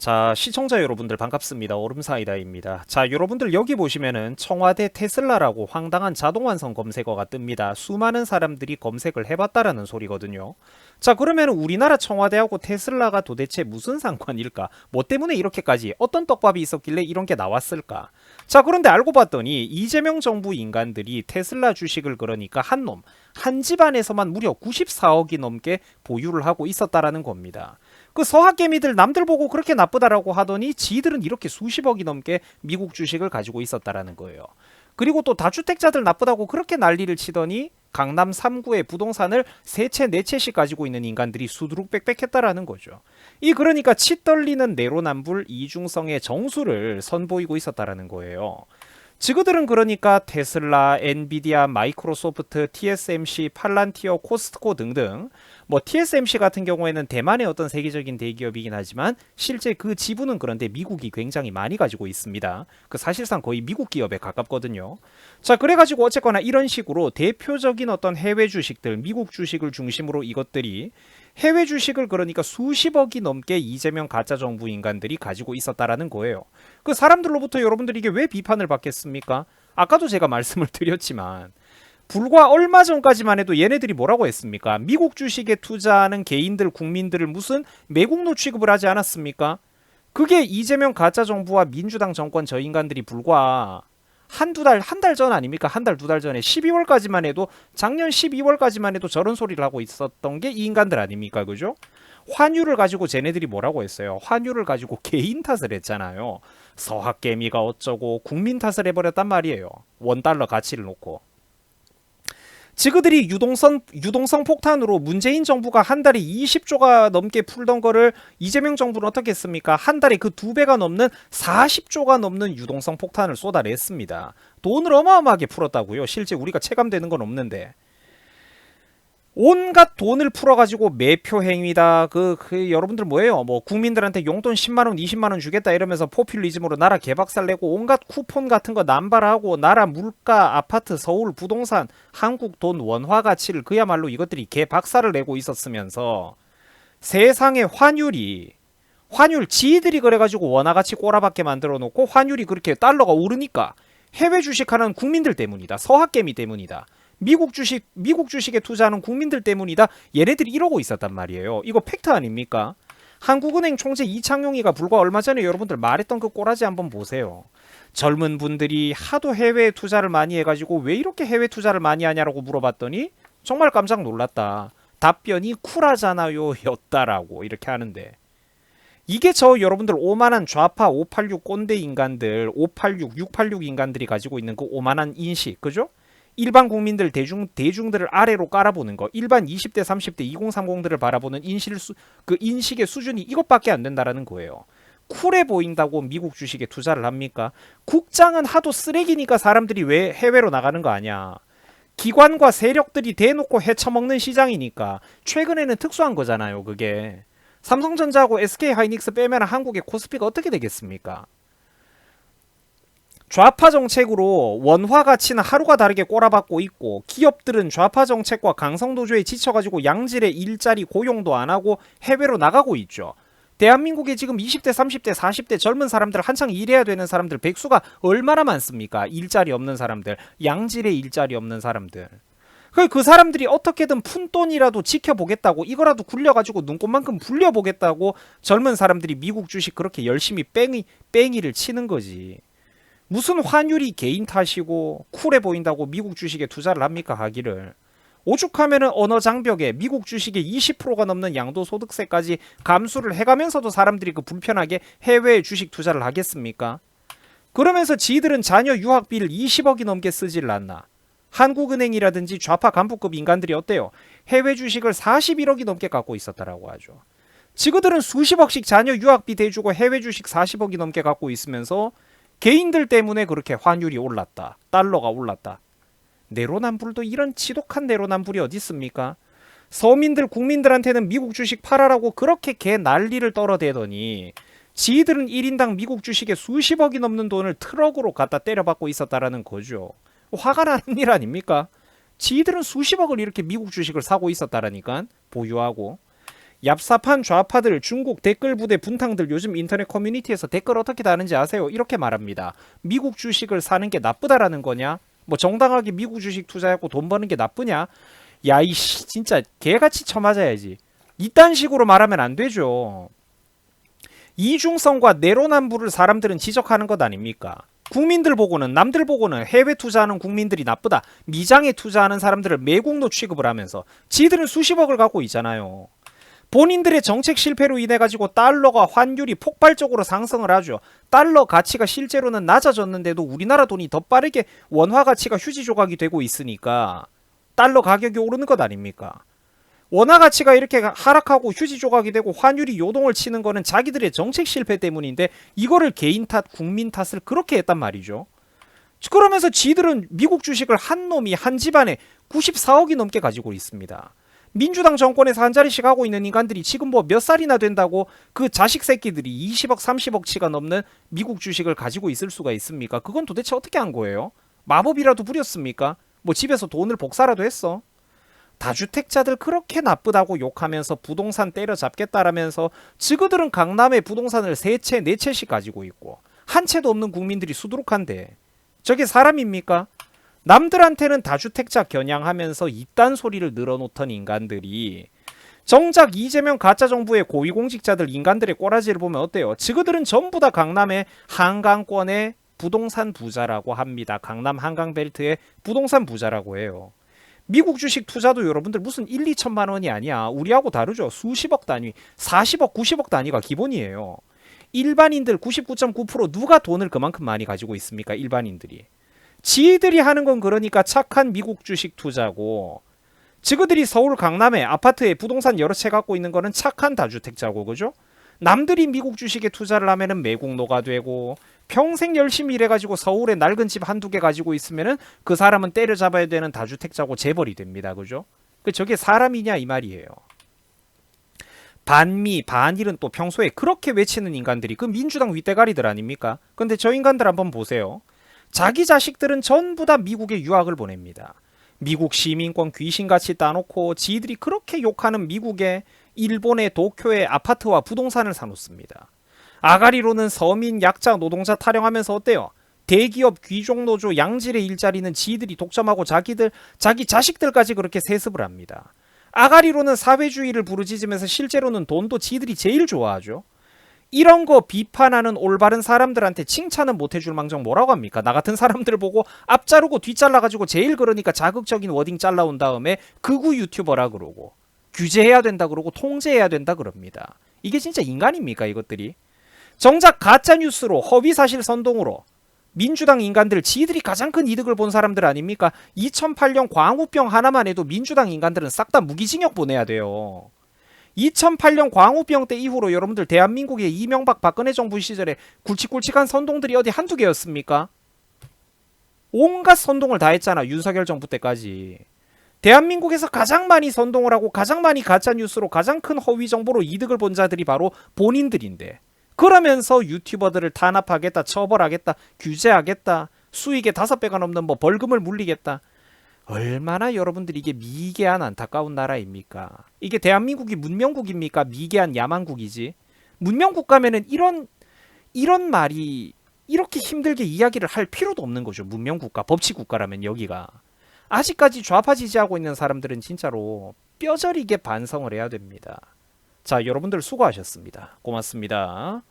자, 시청자 여러분들 반갑습니다. 오름사이다입니다. 자, 여러분들 여기 보시면은 청와대 테슬라라고 황당한 자동완성 검색어가 뜹니다. 수많은 사람들이 검색을 해봤다라는 소리거든요. 자, 그러면 우리나라 청와대하고 테슬라가 도대체 무슨 상관일까? 뭐 때문에 이렇게까지 어떤 떡밥이 있었길래 이런 게 나왔을까? 자, 그런데 알고 봤더니 이재명 정부 인간들이 테슬라 주식을 그러니까 한 놈, 한 집안에서만 무려 94억이 넘게 보유를 하고 있었다라는 겁니다. 그 서학개미들 남들 보고 그렇게 나쁘다라고 하더니 지들은 이렇게 수십억이 넘게 미국 주식을 가지고 있었다라는 거예요. 그리고 또 다주택자들 나쁘다고 그렇게 난리를 치더니 강남 3구의 부동산을 세 채 네 채씩 가지고 있는 인간들이 수두룩 빽빽했다라는 거죠. 이 그러니까 치 떨리는 내로남불 이중성의 정수를 선보이고 있었다라는 거예요. 지그들은 그러니까 테슬라, 엔비디아, 마이크로소프트, TSMC, 팔란티어, 코스트코 등등 뭐 TSMC 같은 경우에는 대만의 어떤 세계적인 대기업이긴 하지만 실제 그 지분은 그런데 미국이 굉장히 많이 가지고 있습니다. 그 사실상 거의 미국 기업에 가깝거든요. 자, 그래가지고 어쨌거나 이런 식으로 대표적인 어떤 해외 주식들, 미국 주식을 중심으로 이것들이 해외 주식을 그러니까 수십억이 넘게 이재명 가짜 정부 인간들이 가지고 있었다라는 거예요. 그 사람들로부터 여러분들이 이게 왜 비판을 받겠습니까? 아까도 제가 말씀을 드렸지만 불과 얼마 전까지만 해도 얘네들이 뭐라고 했습니까? 미국 주식에 투자하는 개인들, 국민들을 무슨 매국노 취급을 하지 않았습니까? 그게 이재명 가짜 정부와 민주당 정권 저 인간들이 불과 한두 달, 한 달 전 아닙니까? 한 달, 두 달 전에 12월까지만 해도 작년 12월까지만 해도 저런 소리를 하고 있었던 게 이 인간들 아닙니까? 그죠? 환율을 가지고 쟤네들이 뭐라고 했어요? 환율을 가지고 개인 탓을 했잖아요. 서학개미가 어쩌고 국민 탓을 해버렸단 말이에요. 원달러 가치를 놓고. 지그들이 유동성 유동성 폭탄으로 문재인 정부가 한 달에 20조가 넘게 풀던 거를 이재명 정부는 어떻게 했습니까? 한 달에 그 두 배가 넘는 40조가 넘는 유동성 폭탄을 쏟아냈습니다. 돈을 어마어마하게 풀었다고요. 실제 우리가 체감되는 건 없는데. 온갖 돈을 풀어가지고 매표 행위다. 그, 그 여러분들 뭐예요? 뭐 국민들한테 용돈 10만 원, 20만 원 주겠다 이러면서 포퓰리즘으로 나라 개박살 내고 온갖 쿠폰 같은 거 남발하고 나라 물가, 아파트, 서울 부동산, 한국 돈 원화 가치를 그야말로 이것들이 개박살을 내고 있었으면서 세상의 환율이 환율 지들이 그래가지고 원화 가치 꼬라박게 만들어 놓고 환율이 그렇게 달러가 오르니까 해외 주식하는 국민들 때문이다. 서학개미 때문이다. 미국 주식 미국 주식에 투자하는 국민들 때문이다. 얘네들이 이러고 있었단 말이에요. 이거 팩트 아닙니까? 한국은행 총재 이창용이가 불과 얼마 전에 여러분들 말했던 그 꼬라지 한번 보세요. 젊은 분들이 하도 해외 투자를 많이 해가지고 왜 이렇게 해외 투자를 많이 하냐라고 물어봤더니 정말 깜짝 놀랐다. 답변이 쿨하잖아요 였다라고 이렇게 하는데 이게 저 여러분들 오만한 좌파 586 꼰대 인간들 586 686 인간들이 가지고 있는 그 오만한 인식 그죠? 일반 국민들 대중 대중들을 아래로 깔아보는 거 일반 20대 30대 2030들을 바라보는 인실 수, 그 인식의 수준이 이것밖에 안 된다라는 거예요. 쿨해 보인다고 미국 주식에 투자를 합니까? 국장은 하도 쓰레기니까 사람들이 왜 해외로 나가는 거 아니야? 기관과 세력들이 대놓고 헤쳐먹는 시장이니까 최근에는 특수한 거잖아요, 그게. 삼성전자하고 SK 하이닉스 빼면 한국의 코스피가 어떻게 되겠습니까? 좌파 정책으로 원화 가치는 하루가 다르게 꼬라박고 있고 기업들은 좌파 정책과 강성노조에 지쳐가지고 양질의 일자리 고용도 안 하고 해외로 나가고 있죠. 대한민국에 지금 20대, 30대, 40대 젊은 사람들 한창 일해야 되는 사람들 백수가 얼마나 많습니까? 일자리 없는 사람들, 양질의 일자리 없는 사람들. 그, 그 사람들이 어떻게든 푼돈이라도 지켜보겠다고 이거라도 굴려가지고 눈꽃만큼 불려보겠다고 젊은 사람들이 미국 주식 그렇게 열심히 뺑이 뺑이를 치는 거지. 무슨 환율이 개인 탓이고 쿨해 보인다고 미국 주식에 투자를 합니까 하기를 오죽하면은 언어 장벽에 미국 주식의 20%가 넘는 양도 소득세까지 감수를 해가면서도 사람들이 그 불편하게 해외 주식 투자를 하겠습니까? 그러면서 지들은 자녀 유학비를 20억이 넘게 쓰질 않나. 한국은행이라든지 좌파 간부급 인간들이 어때요? 해외 주식을 41억이 넘게 갖고 있었다라고 하죠. 지그들은 수십억씩 자녀 유학비 대주고 해외 주식 40억이 넘게 갖고 있으면서 개인들 때문에 그렇게 환율이 올랐다. 달러가 올랐다. 내로남불도 이런 지독한 내로남불이 어디 있습니까? 서민들 국민들한테는 미국 주식 팔아라고 그렇게 개 난리를 떨어대더니 지들은 1인당 미국 주식에 수십억이 넘는 돈을 트럭으로 갖다 때려받고 있었다라는 거죠. 화가 나는 일 아닙니까? 지들은 수십억을 이렇게 미국 주식을 사고 있었다라니까 보유하고 얍삽한 좌파들, 중국 댓글 부대 분탕들 요즘 인터넷 커뮤니티에서 댓글 어떻게 다는지 아세요? 이렇게 말합니다. 미국 주식을 사는 게 나쁘다라는 거냐? 뭐 정당하게 미국 주식 투자하고 돈 버는 게 나쁘냐? 야 이씨 진짜 개같이 쳐맞아야지. 이딴 식으로 말하면 안 되죠. 이중성과 내로남불을 사람들은 지적하는 것 아닙니까? 국민들 보고는 남들 보고는 해외 투자하는 국민들이 나쁘다. 미장에 투자하는 사람들을 매국노 취급을 하면서 지들은 수십억을 갖고 있잖아요. 본인들의 정책 실패로 인해 가지고 달러가 환율이 폭발적으로 상승을 하죠. 달러 가치가 실제로는 낮아졌는데도 우리나라 돈이 더 빠르게 원화 가치가 휴지 조각이 되고 있으니까 달러 가격이 오르는 것 아닙니까? 원화 가치가 이렇게 하락하고 휴지 조각이 되고 환율이 요동을 치는 거는 자기들의 정책 실패 때문인데 이거를 개인 탓, 국민 탓을 그렇게 했단 말이죠. 그러면서 지들은 미국 주식을 한 놈이 한 집안에 94억이 넘게 가지고 있습니다. 민주당 정권에서 한 자리씩 하고 있는 인간들이 지금 뭐 몇 살이나 된다고 그 자식 새끼들이 20억, 30억치가 넘는 미국 주식을 가지고 있을 수가 있습니까? 그건 도대체 어떻게 한 거예요? 마법이라도 부렸습니까? 뭐 집에서 돈을 복사라도 했어? 다주택자들 그렇게 나쁘다고 욕하면서 부동산 때려잡겠다라면서 지그들은 강남에 부동산을 세 채, 네 채씩 가지고 있고 한 채도 없는 국민들이 수두룩한데 저게 사람입니까? 남들한테는 다주택자 겨냥하면서 이딴 소리를 늘어놓던 인간들이 정작 이재명 가짜 정부의 고위공직자들 인간들의 꼬라지를 보면 어때요? 지그들은 전부 다 강남의 한강권의 부동산 부자라고 합니다. 강남 한강 벨트의 부동산 부자라고 해요. 미국 주식 투자도 여러분들 무슨 1, 2천만 원이 아니야. 우리하고 다르죠. 수십억 단위, 40억, 90억 단위가 기본이에요. 일반인들 99.9% 누가 돈을 그만큼 많이 가지고 있습니까? 일반인들이. 지들이 하는 건 그러니까 착한 미국 주식 투자고 지그들이 서울 강남에 아파트에 부동산 여러 채 갖고 있는 거는 착한 다주택자고 그죠? 남들이 미국 주식에 투자를 하면은 매국노가 되고 평생 열심히 일해가지고 서울에 낡은 집 한두 개 가지고 있으면은 그 사람은 때려잡아야 되는 다주택자고 재벌이 됩니다. 그죠? 그 저게 사람이냐 이 말이에요. 반미, 반일은 또 평소에 그렇게 외치는 인간들이 그 민주당 윗대가리들 아닙니까? 근데 저 인간들 한번 보세요. 자기 자식들은 전부 다 미국에 유학을 보냅니다. 미국 시민권 귀신같이 따놓고 지들이 그렇게 욕하는 미국에 일본의 도쿄에 아파트와 부동산을 사놓습니다. 아가리로는 서민, 약자, 노동자 타령하면서 어때요? 대기업, 귀족 노조, 양질의 일자리는 지들이 독점하고 자기들, 자기 자식들까지 그렇게 세습을 합니다. 아가리로는 사회주의를 부르짖으면서 실제로는 돈도 지들이 제일 좋아하죠. 이런 거 비판하는 올바른 사람들한테 칭찬은 못 해줄 망정 뭐라고 합니까? 나 같은 사람들 보고 앞 자르고 뒷 잘라가지고 제일 그러니까 자극적인 워딩 잘라온 다음에 극우 유튜버라 그러고 규제해야 된다 그러고 통제해야 된다 그럽니다. 이게 진짜 인간입니까 이것들이? 정작 가짜 뉴스로 허위 사실 선동으로 민주당 인간들 지들이 가장 큰 이득을 본 사람들 아닙니까? 2008년 광우병 하나만 해도 민주당 인간들은 싹 다 무기징역 보내야 돼요. 2008년 광우병 때 이후로 여러분들 대한민국의 이명박 박근혜 정부 시절에 굵직굵직한 선동들이 어디 한두 개였습니까? 온갖 선동을 다 했잖아 윤석열 정부 때까지. 대한민국에서 가장 많이 선동을 하고 가장 많이 가짜 뉴스로 가장 큰 허위 정보로 이득을 본 자들이 바로 본인들인데 그러면서 유튜버들을 탄압하겠다, 처벌하겠다, 규제하겠다, 수익의 다섯 배가 넘는 뭐 벌금을 물리겠다. 얼마나 여러분들이 이게 미개한 안타까운 나라입니까? 이게 대한민국이 문명국입니까? 미개한 야만국이지. 문명국 가면은 이런 이런 말이 이렇게 힘들게 이야기를 할 필요도 없는 거죠. 문명국가, 법치국가라면 여기가. 아직까지 좌파 지지하고 있는 사람들은 진짜로 뼈저리게 반성을 해야 됩니다. 자, 여러분들 수고하셨습니다. 고맙습니다.